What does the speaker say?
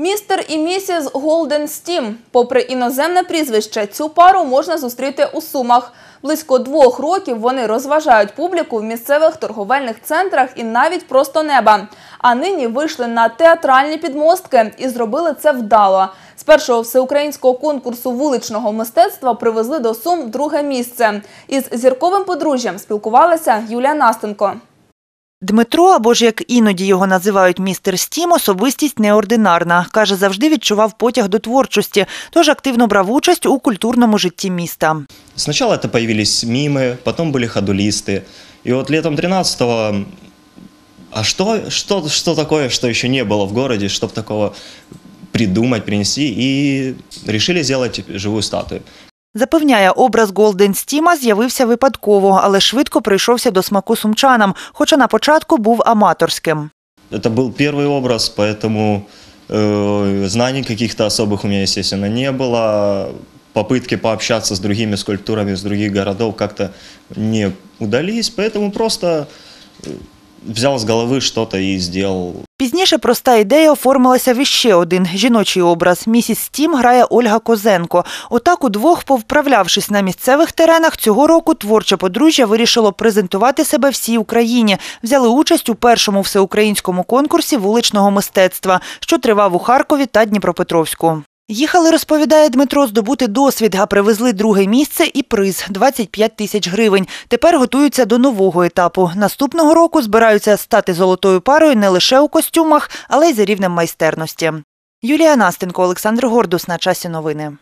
Містер і місіс Голден Стім. Попри іноземне прізвище, цю пару можна зустріти у Сумах. Близько двох років вони розважають публіку в місцевих торговельних центрах і навіть просто неба. А нині вийшли на театральні підмостки і зробили це вдало. З першого всеукраїнського конкурсу вуличного мистецтва привезли до Сум друге місце. Із зірковим подружжям спілкувалася Юлія Настенко. Дмитро, або ж як іноді його називають містер Стім, особистість неординарна. Каже, завжди відчував потяг до творчості, тож активно брав участь у культурному житті міста. Сначала это появились мимы, потом были ходулисты. И вот летом 13-го, а что, что, что такое, что еще не было в городе, чтобы такого придумать, принести, и решили сделать живую статую. Запевняє, образ Голден Стіма з'явився випадково, але швидко прийшовся до смаку сумчанам, хоча на початку був аматорським. Это был первый образ, поэтому э, знаний каких-то особых у меня, естественно, не было. Попытки пообщаться с другими скульптурами из других городов как-то не удались, поэтому просто э, взял с головы что-то и сделал. Пізніше проста ідея оформилася в іще один жіночий образ. Місіс Стім грає Ольга Козенко. Отак удвох, повправлявшись на місцевих теренах, цього року творче подружжя вирішило презентувати себе всій Україні. Взяли участь у першому всеукраїнському конкурсі вуличного мистецтва, що тривав у Харкові та Дніпропетровську. Їхали, розповідає Дмитро, здобути досвід, а привезли друге місце і приз – 25 тисяч гривень. Тепер готуються до нового етапу. Наступного року збираються стати золотою парою не лише у костюмах, але й за рівнем майстерності. Юлія Настенко, Олександр Гордус. На часі новини.